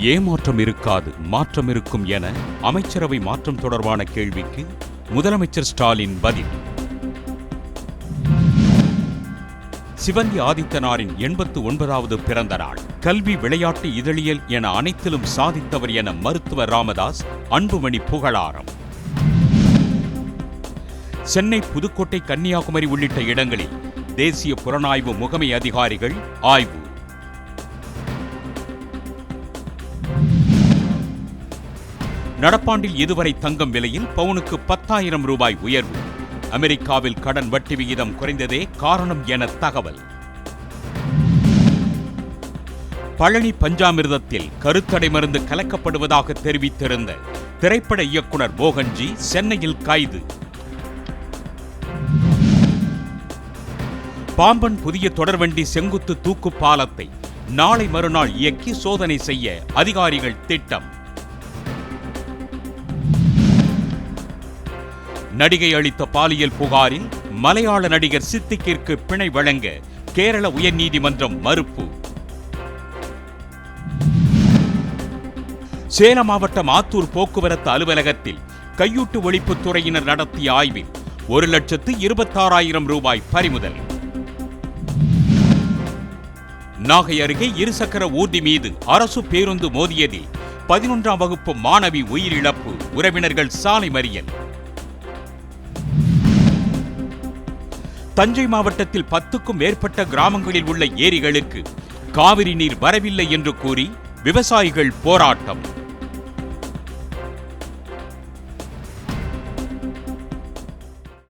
ஏமாற்றம் இருக்காது மாற்றம் இருக்கும் என அமைச்சரவை மாற்றம் தொடர்பான கேள்விக்கு முதலமைச்சர் ஸ்டாலின் பதில். சிவந்தி ஆதித்தனாரின் எண்பத்து ஒன்பதாவது பிறந்த நாள். கல்வி விளையாட்டு இதழியல் என அனைத்திலும் சாதித்தவர் என மருத்துவர் ராமதாஸ் அன்புமணி புகழாரம். சென்னை புதுக்கோட்டை கன்னியாகுமரி உள்ளிட்ட இடங்களில் தேசிய புலனாய்வு முகமை அதிகாரிகள் ஆய்வு. நடப்பாண்டில் இதுவரை தங்கம் விலையில் பவுனுக்கு பத்தாயிரம் ரூபாய் உயர்வு. அமெரிக்காவில் கடன் வட்டி விகிதம் குறைந்ததே காரணம் என தகவல். பழனி பஞ்சாமிர்தத்தில் கருத்தடை மருந்து கலக்கப்படுவதாக தெரிவித்திருந்த திரைப்பட இயக்குனர் மோகன்ஜி சென்னையில் கைது. பாம்பன் புதிய தொடர்வண்டி செங்குத்து தூக்கு பாலத்தை நாளை மறுநாள் இயக்கி சோதனை செய்ய அதிகாரிகள் திட்டம். நடிகை அளித்த பாலியல் புகாரில் மலையாள நடிகர் சித்திக்கிற்கு பிணை வழங்க கேரள உயர்நீதிமன்றம் மறுப்பு. சேலம் மாவட்டம் ஆத்தூர் போக்குவரத்து அலுவலகத்தில் கையூட்டு ஒழிப்புத் துறையினர் நடத்திய ஆய்வில் ஒரு லட்சத்து இருபத்தாறாயிரம் ரூபாய் பறிமுதல். நாகை அருகே இருசக்கர ஊர்தி மீது அரசு பேருந்து மோதியதில் பதினொன்றாம் வகுப்பு மாணவி உயிரிழப்பு உறவினர்கள் சாலை மறியல். தஞ்சை மாவட்டத்தில் பத்துக்கும் மேற்பட்ட கிராமங்களில் உள்ள ஏரிகளுக்கு காவிரி நீர் வரவில்லை என்று கூறி விவசாயிகள் போராட்டம்.